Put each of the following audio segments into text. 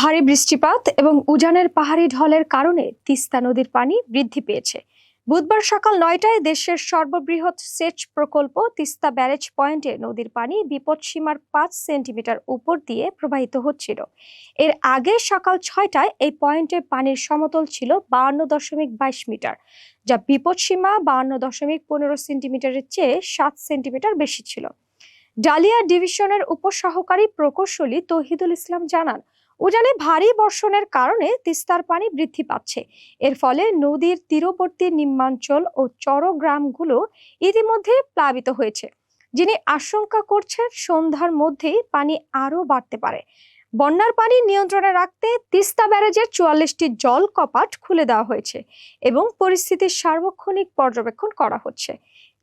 ভারী বৃষ্টিপাত এবং উজানের পাহাড়ি ঢলের কারণে তিস্তা নদীর পানি বৃদ্ধি পেয়েছে। বুধবার সকাল নয়টায় দেশের সর্ববৃহৎ সেচ প্রকল্প তিস্তা ব্যারেজ পয়েন্টে নদীর পানি বিপদসীমার পাঁচ সেন্টিমিটার উপর দিয়ে প্রবাহিত হচ্ছিল। এর আগে সকাল ছয়টায় এই পয়েন্টে পানির সমতল ছিল বাহান্ন দশমিক বাইশ মিটার, যা বিপদসীমা বাহান্ন দশমিক পনেরো সেন্টিমিটারের চেয়ে সাত সেন্টিমিটার বেশি ছিল। ডালিয়া ডিভিশনের উপসহকারী প্রকৌশলী তহিদুল ইসলাম জানান উজানে ভারী বর্ষণের কারণে তিস্তার পানি বৃদ্ধি পাচ্ছে। এর ফলে নদীর তীরবর্তী নিম্নাঞ্চল ও চরগ্রামগুলো ইতিমধ্যে প্লাবিত হয়েছে, যিনি আশঙ্কা করছেন সন্ধ্যার মধ্যেই পানি আরও বাড়তে পারে। বন্যার পানি নিয়ন্ত্রণে রাখতে তিস্তা ব্যারেজের চুয়াল্লিশটি জল কপাট খুলে দেওয়া হয়েছে এবং পরিস্থিতির সার্বক্ষণিক পর্যবেক্ষণ করা হচ্ছে।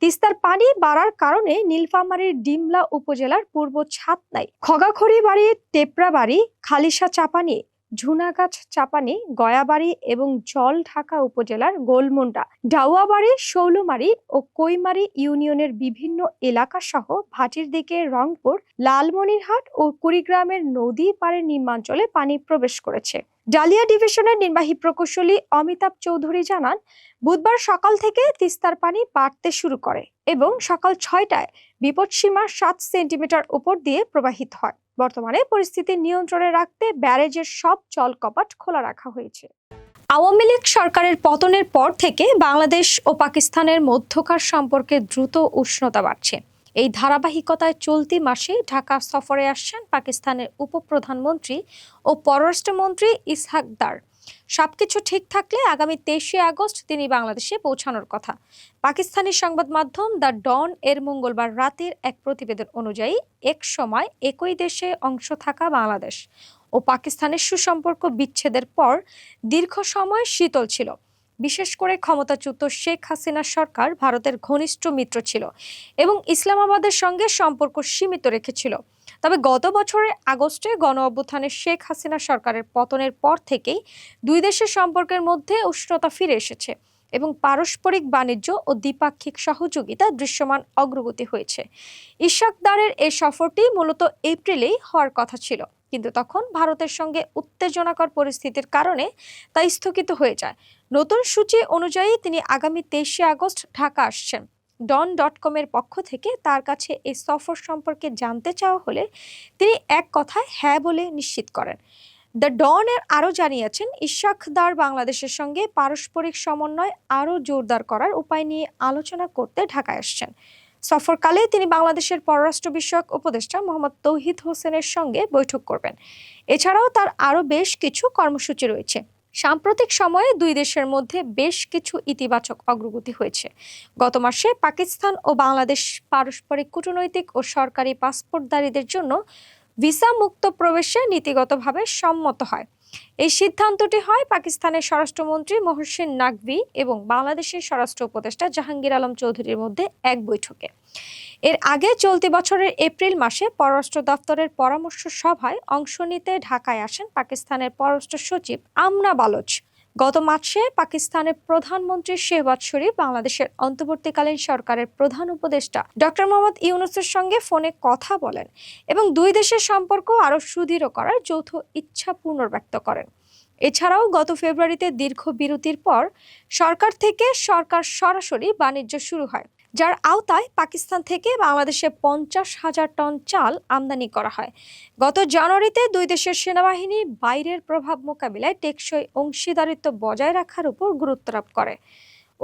তিস্তার পানি বাড়ার কারণে নীলফামারীর ডিমলা উপজেলার পূর্ব ছাতনাই খগাখড়ি বাড়ি টেপরা বাড়ি খালিশা চাপানি ঝুনাগাছ, চাপানি, গয়াবাড়ি এবং জল ঢাকা উপজেলার গোলমুন্ডা, ডাউয়াবাড়ি, শৌলমারি ও কৈমারি ইউনিয়নের বিভিন্ন এলাকা সহ ভাটির দিকে রংপুর, লালমনিরহাট ও কুড়িগ্রামের নদী পাড়ের নিম্নাঞ্চলে পানি প্রবেশ করেছে। ডালিয়া ডিভিশনের নির্বাহী প্রকৌশলী অমিতাভ চৌধুরী জানান, বুধবার সকাল থেকে তিস্তার পানি বাড়তে শুরু করে এবং সকাল ছয়টায় বিপদসীমার সাত সেন্টিমিটার উপর দিয়ে প্রবাহিত হয়। বর্তমানে পরিস্থিতি নিয়ন্ত্রণে রাখতে ব্যারেজের সব জল কপাট খোলা রাখা হয়েছে। আওয়ামী লীগ সরকারের পতনের পর থেকে বাংলাদেশ ও পাকিস্তানের মধ্যকার সম্পর্কে দ্রুত উষ্ণতা বাড়ছে। এই ধারাবাহিকতায় চলতি মাসে ঢাকা সফরে আসছেন পাকিস্তানের উপপ্রধানমন্ত্রী ও পররাষ্ট্রমন্ত্রী ইসহাক দার সবকিছু ঠিক থাকলে আগামী তেইশে আগস্ট তিনি বাংলাদেশে পৌঁছানোর কথা। পাকিস্তানি সংবাদ মাধ্যম দ্য ডন এর মঙ্গলবার রাতের এক প্রতিবেদন অনুযায়ী এক সময় একই দেশে অংশ থাকা বাংলাদেশ ও পাকিস্তানের সুসম্পর্ক বিচ্ছেদের পর দীর্ঘ সময় শীতল ছিল। বিশেষ করে ক্ষমতাচ্যুত শেখ হাসিনা সরকার ভারতের ঘনিষ্ঠ মিত্র ছিল এবং ইসলামাবাদের সঙ্গে সম্পর্ক সীমিত রেখেছিল। তবে গত বছরের আগস্টে গণ অভ্যুত্থানে শেখ হাসিনা সরকারের পতনের পর থেকেই দুই দেশের সম্পর্কের মধ্যে উষ্ণতা ফিরে এসেছে এবং পারস্পরিক বাণিজ্য ও দ্বিপাক্ষিক সহযোগিতা দৃশ্যমান অগ্রগতি হয়েছে। ইশাকদারের এই সফরটি মূলত এপ্রিলেই হওয়ার কথা ছিল, কিন্তু তখন ভারতের সঙ্গে উত্তেজনাকর পরিস্থিতির কারণে তা স্থগিত হয়ে যায়। নতুন সূচি অনুযায়ী তিনি আগামী তেইশে আগস্ট ঢাকা আসছেন। ডন ডট কমের পক্ষ থেকে তার কাছে এই সফর সম্পর্কে জানতে চাওয়া হলে তিনি এক কথায় হ্যাঁ বলে নিশ্চিত করেন। দ্য ডন এর আরও জানিয়েছেন, ইশাকদার বাংলাদেশের সঙ্গে পারস্পরিক সমন্বয় আরও জোরদার করার উপায় নিয়ে আলোচনা করতে ঢাকায় আসছেন। সফরকালে তিনি বাংলাদেশের পররাষ্ট্র বিষয়ক উপদেষ্টা মোহাম্মদ তৌহিদ হোসেনের সঙ্গে বৈঠক করবেন। এছাড়াও তার আরও বেশ কিছু কর্মসূচি রয়েছে। সাম্প্রতিক সময়ে দুই দেশের মধ্যে বেশ কিছু ইতিবাচক অগ্রগতি হয়েছে। গত মাসে পাকিস্তান ও বাংলাদেশ পারস্পরিক কূটনৈতিক ও সরকারি পাসপোর্টধারীদের জন্য ভিসা মুক্ত প্রবেশে নীতিগতভাবে সম্মত হয়। এই সিদ্ধান্তটি হয় পাকিস্তানের স্বরাষ্ট্রমন্ত্রী মহসিন নাকভি এবং বাংলাদেশের স্বরাষ্ট্র উপদেষ্টা জাহাঙ্গীর আলম চৌধুরীর মধ্যে এক বৈঠকে। এর আগে চলতি বছরের এপ্রিল মাসে পররাষ্ট্র দপ্তরের পরামর্শ সভায় অংশ নিতে ঢাকায় আসেন পাকিস্তানের পররাষ্ট্র সচিব আমনা বালোচ। গত মাসে পাকিস্তানের প্রধানমন্ত্রী শেহবাজ শরীফ বাংলাদেশের অন্তর্বর্তীকালীন সরকারের প্রধান উপদেষ্টা ডক্টর মোহাম্মদ ইউনুসের সঙ্গে ফোনে কথা বলেন এবং দুই দেশের সম্পর্ক আরও সুদৃঢ় করার যৌথ ইচ্ছা পুনর্ব্যক্ত করেন। এছাড়াও গত ফেব্রুয়ারিতে দীর্ঘ বিরতির পর সরকার থেকে সরকার সরাসরি বাণিজ্য শুরু হয়। যার আওতায় পাকিস্তান থেকে বাংলাদেশে পঞ্চাশ হাজার টন চাল আমদানি করা হয়। গত জানুয়ারিতে দুই দেশের সেনাবাহিনী বাইরের প্রভাব মোকাবিলায় টেকসই অংশীদারিত্ব বজায় রাখার উপর গুরুত্বারোপ করে।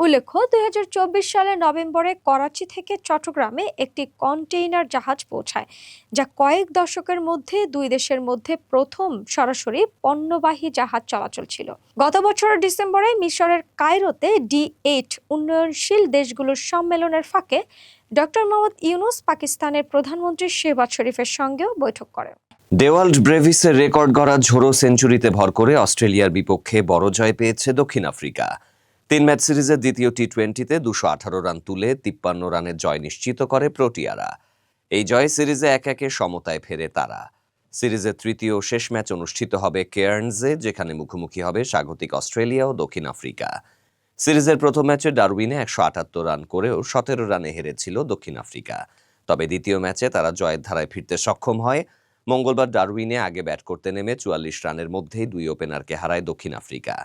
উল্লেখ্য, দুই সালের নভেম্বরে করাচি থেকে চট্টগ্রামে একটি কন্টেইনার জাহাজ পৌঁছায়, যা কয়েক দশকের মধ্যে দুই দেশের মধ্যে প্রথম সরাসরি পণ্যবাহী জাহাজ চলাচল ছিল। গত বছরের ডিসেম্বরে মিশরের কায়রোতে ডি এইট উন্নয়নশীল দেশগুলোর সম্মেলনের ফাঁকে ডক্টর মোহাম্মদ ইউনুস পাকিস্তানের প্রধানমন্ত্রী শেহবাজ শরীফের সঙ্গেও বৈঠক করেন। ডেওয়াল্ড ব্রেভিসের রেকর্ড গড়া ঝোড়ো সেঞ্চুরিতে ভর করে অস্ট্রেলিয়ার বিপক্ষে বড় জয় পেয়েছে দক্ষিণ আফ্রিকা। তিন ম্যাচ সিরিজের দ্বিতীয় টি টোয়েন্টিতে দুশো আঠারো রান তুলে তিপ্পান্ন রানের জয় নিশ্চিত করে প্রোটিয়ারা। এই জয় সিরিজে এক একে সমতায় ফেরে তারা। সিরিজের তৃতীয় শেষ ম্যাচ অনুষ্ঠিত হবে কেয়ার্নসে, যেখানে মুখোমুখি হবে স্বাগতিক অস্ট্রেলিয়া ও দক্ষিণ আফ্রিকা। সিরিজের প্রথম ম্যাচে ডারউইনে একশো আটাত্তর রান করেও সতেরো রানে হেরেছিল দক্ষিণ আফ্রিকা। তবে দ্বিতীয় ম্যাচে তারা জয়ের ধারায় ফিরতে সক্ষম হয়। মঙ্গলবার ডারউইনে আগে ব্যাট করতে নেমে চুয়াল্লিশ রানের মধ্যেই দুই ওপেনারকে হারায় দক্ষিণ আফ্রিকা।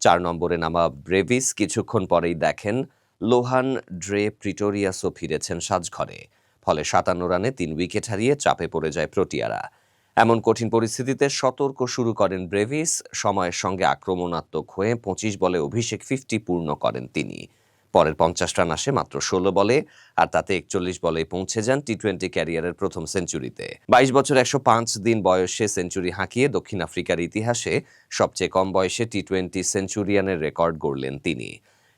চার নম্বরে নামা ব্রেভিস কিছুক্ষণ পরেই দেখেন লোহান ড্রে প্রিটোরিয়াসও ফিরেছেন সাজঘরে, ফলে সাতান্ন রানে তিন উইকেট হারিয়ে চাপে পড়ে যায় প্রোটিয়ারা। এমন কঠিন পরিস্থিতিতে সতর্ক শুরু করেন ব্রেভিস, সময়ের সঙ্গে আক্রমণাত্মক হয়ে পঁচিশ বলে অভিষেক ফিফটি পূর্ণ করেন তিনি। পরের পঞ্চাশ রান আসে মাত্র ষোলো বলে, আর তাতে একচল্লিশ বলে পৌঁছে যান টি টোয়েন্টি ক্যারিয়ারের প্রথম সেঞ্চুরিতে। বাইশ বছর একশো পাঁচ দিন বয়সে সেঞ্চুরি হাঁকিয়ে দক্ষিণ আফ্রিকার ইতিহাসে সবচেয়ে কম বয়সে টি টোয়েন্টি সেঞ্চুরিয়ানের রেকর্ড গড়লেন তিনি।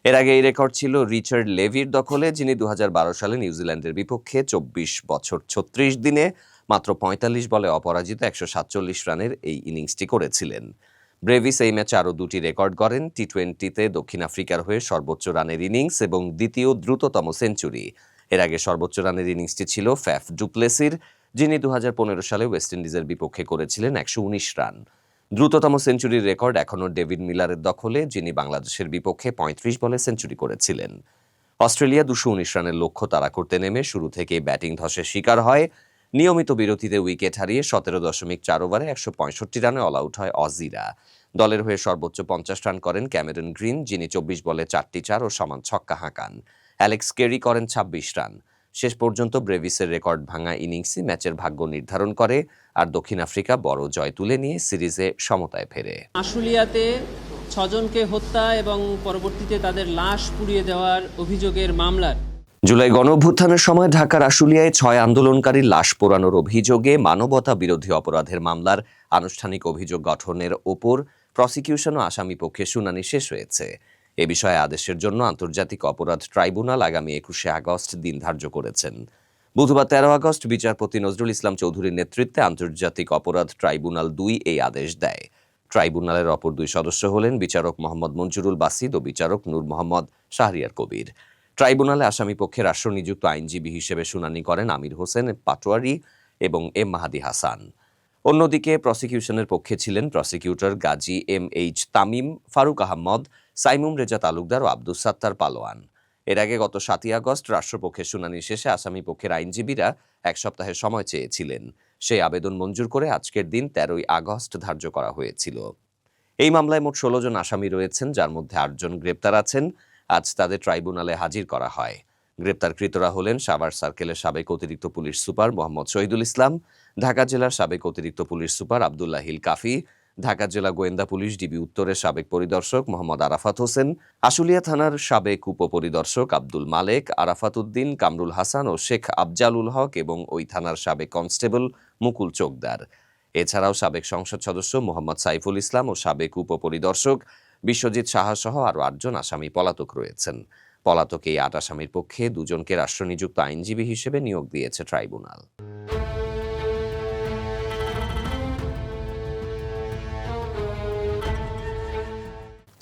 এর আগে এই রেকর্ড ছিল রিচার্ড লেভির দখলে, যিনি দু হাজার বারো সালে নিউজিল্যান্ডের বিপক্ষে চব্বিশ বছর ছত্রিশ দিনে মাত্র পঁয়তাল্লিশ বলে অপরাজিত একশো সাতচল্লিশ রানের এই ইনিংসটি করেছিলেন। ব্রেভিস এই ম্যাচে আরও দুটি রেকর্ড গড়েন। টি টোয়েন্টিতে দক্ষিণ আফ্রিকার হয়ে সর্বোচ্চ রানের ইনিংস এবং দ্বিতীয় দ্রুততম সেঞ্চুরি। এর আগে সর্বোচ্চ রানের ইনিংসটি ছিল ফ্যাফ ডুপ্লেসির, যিনি দু হাজার পনেরো সালে ওয়েস্ট ইন্ডিজের বিপক্ষে করেছিলেন একশো উনিশ রান। দ্রুততম সেঞ্চুরির রেকর্ড এখনও ডেভিড মিলারের দখলে, যিনি বাংলাদেশের বিপক্ষে পঁয়ত্রিশ বলে সেঞ্চুরি করেছিলেন। অস্ট্রেলিয়া দুশো রানের লক্ষ্য তাড়া করতে নেমে শুরু থেকেই ব্যাটিং ধসের শিকার হয়। নিয়মিত বিরতিতে উইকেট হারিয়ে সতেরো দশমিক চার ওভারে একশো পঁয়ষট্টি রানে অল আউট হয় অজিরা। দলের হয়ে সর্বোচ্চ পঞ্চাশ রান করেন ক্যামেরন গ্রিন, যিনি চব্বিশ বলে চারটি চার ও সমান ছক্কা হাঁকান। অ্যালেক্স কেরি করেন ছাব্বিশ রান। শেষ পর্যন্ত ব্রেভিসের রেকর্ড ভাঙা ইনিংসই ম্যাচের ভাগ্য নির্ধারণ করে আর দক্ষিণ আফ্রিকা বড় জয় তুলে নিয়ে সিরিজে সমতায় ফেরে। আশুলিয়াতে ছজনকে হত্যা এবং পরবর্তীতে তাদের লাশ পুড়িয়ে দেওয়ার অভিযোগের মামলার জুলাই গণঅভ্যুত্থানের সময় ঢাকার আশুলিয়ায় ছয় আন্দোলনকারী লাশ পোড়ানোর অভিযোগে মানবতা বিরোধী অপরাধের মামলার আনুষ্ঠানিক অভিযোগ গঠনের ওপর প্রসিকিউশন ও আসামি পক্ষে শুনানি শেষ হয়েছে। এ বিষয়ে আদেশের জন্য আন্তর্জাতিক অপরাধ ট্রাইব্যুনাল আগামী একুশে আগস্ট দিন ধার্য করেছেন। বুধবার তেরো আগস্ট বিচারপতি নজরুল ইসলাম চৌধুরীর নেতৃত্বে আন্তর্জাতিক অপরাধ ট্রাইব্যুনাল দুই এই আদেশ দেয়। ট্রাইব্যুনালের অপর দুই সদস্য হলেন বিচারক মোহাম্মদ মঞ্জুরুল বাসিদ ও বিচারক নূর মোহাম্মদ শাহরিয়ার কবির। ট্রাইব্যুনালে আসামি পক্ষে রাষ্ট্রনিযুক্ত আইনজীবী হিসেবে শুনানি করেন আমির হোসেন পাটোয়ারি এবং এম মাহাদি হাসান। অন্যদিকে প্রসিকিউশনের পক্ষে ছিলেন prosecutor Gazi M H Tamim, Faruk Ahmad, Saimum Reza Talukdar ও আব্দুস সাত্তার পালোয়ান। এর আগে গত সাতই আগস্ট রাষ্ট্রপক্ষের শুনানি শেষে আসামি পক্ষের আইনজীবীরা এক সপ্তাহের সময় চেয়েছিলেন। সেই আবেদন মঞ্জুর করে আজকের দিন তেরোই আগস্ট ধার্য করা হয়েছিল। এই মামলায় মোট ষোলো জন আসামি রয়েছেন, যার মধ্যে আটজন গ্রেপ্তার আছেন। আজ তাদের ট্রাইব্যুনালে হাজির করা হয়। গ্রেপ্তারকৃতরা হলেন সাভার সার্কেলের সাবেক অতিরিক্ত পুলিশ সুপার মোহাম্মদ শহীদুল ইসলাম, ঢাকা জেলার সাবেক অতিরিক্ত পুলিশ সুপার আবদুল্লাহ হিল কাফি, ঢাকা জেলা গোয়েন্দা পুলিশ ডিবি উত্তরের সাবেক পরিদর্শক মোহাম্মদ আরাফাত হোসেন, আশুলিয়া থানার সাবেক উপপরিদর্শক আব্দুল মালেক, আরাফাত উদ্দিন, কামরুল হাসান ও শেখ আফজালুল হক এবং ওই থানার সাবেক কনস্টেবল মুকুল চোকদার। এছাড়াও সাবেক সংসদ সদস্য মোহাম্মদ সাইফুল ইসলাম ও সাবেক উপপরিদর্শক বিশ্বজিৎ সাহা সহ আরও আটজন আসামি পলাতক রয়েছেন। পলাতক এই আট আসামির পক্ষে দুজনকে রাষ্ট্রনিযুক্ত আইনজীবী হিসেবে নিয়োগ দিয়েছে ট্রাইব্যুনাল।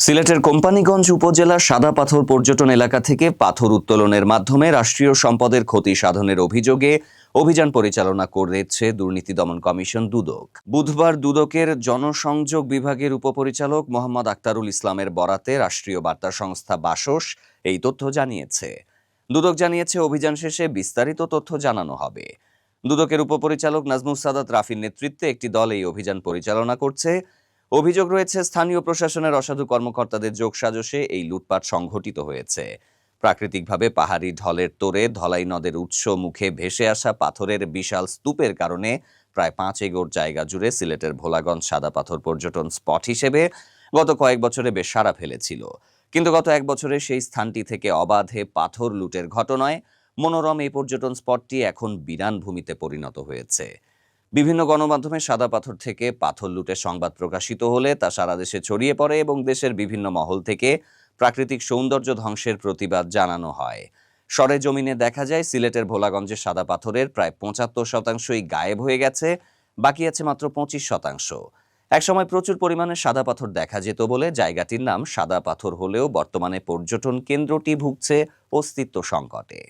সিলেটের কোম্পানিগঞ্জ উপজেলার সাদা পাথর পর্যটন এলাকা থেকে পাথর উত্তোলনের মাধ্যমে রাষ্ট্রীয় সম্পদের ক্ষতি সাধনের অভিযোগে অভিযান পরিচালনা করেছে দুর্নীতি দমন কমিশন দুদক। বুধবার দুদকের জনসংযোগ বিভাগের উপপরিচালক মোহাম্মদ আক্তারুল ইসলামের বরাতে রাষ্ট্রীয় বার্তা সংস্থা বাসস এই তথ্য জানিয়েছে। দুদক জানিয়েছে, অভিযান শেষে বিস্তারিত তথ্য জানানো হবে। দুদকের উপপরিচালক নাজমুস সাদাত রাফির নেতৃত্বে একটি দল এই অভিযান পরিচালনা করছে। অভিযোগ রয়েছে, স্থানীয় প্রশাসনের অসাধু কর্মকর্তাদের যোগসাজশে এই লুটপাট সংঘটিত হয়েছে। প্রাকৃতিকভাবে পাহাড়ি ঢলের তোরে ধলাই নদের উৎস মুখে ভেসে আসা পাথরের বিশাল স্তূপের কারণে প্রায় পাঁচ একর জায়গা জুড়ে সিলেটের ভোলাগঞ্জ সাদা পাথর পর্যটন স্পট হিসেবে গত কয়েক বছরে বেশ সাড়া ফেলেছিল। কিন্তু গত এক বছরে সেই স্থানটি থেকে অবাধে পাথর লুটের ঘটনায় মনোরম এই পর্যটন স্পটটি এখন বিরান ভূমিতে পরিণত হয়েছে। বিভিন্ন গণমাধ্যমে সাদা পাথর থেকে পাথর লুটের সংবাদ প্রকাশিত হলে তা সারা দেশে ছড়িয়ে পড়ে এবং দেশের বিভিন্ন মহল থেকে প্রাকৃতিক সৌন্দর্য ধ্বংসের প্রতিবাদ জানানো হয়। সরে জমিনে দেখা যায়, সিলেটের ভোলাগঞ্জের সাদা পাথরের প্রায় পঁচাত্তর শতাংশই গায়েব হয়ে গেছে, বাকি আছে মাত্র পঁচিশ শতাংশ। একসময় প্রচুর পরিমাণে সাদা পাথর দেখা যেত বলে জায়গাটির নাম সাদা পাথর হলেও বর্তমানে পর্যটন কেন্দ্রটি ভুগছে অস্তিত্ব সংকটে।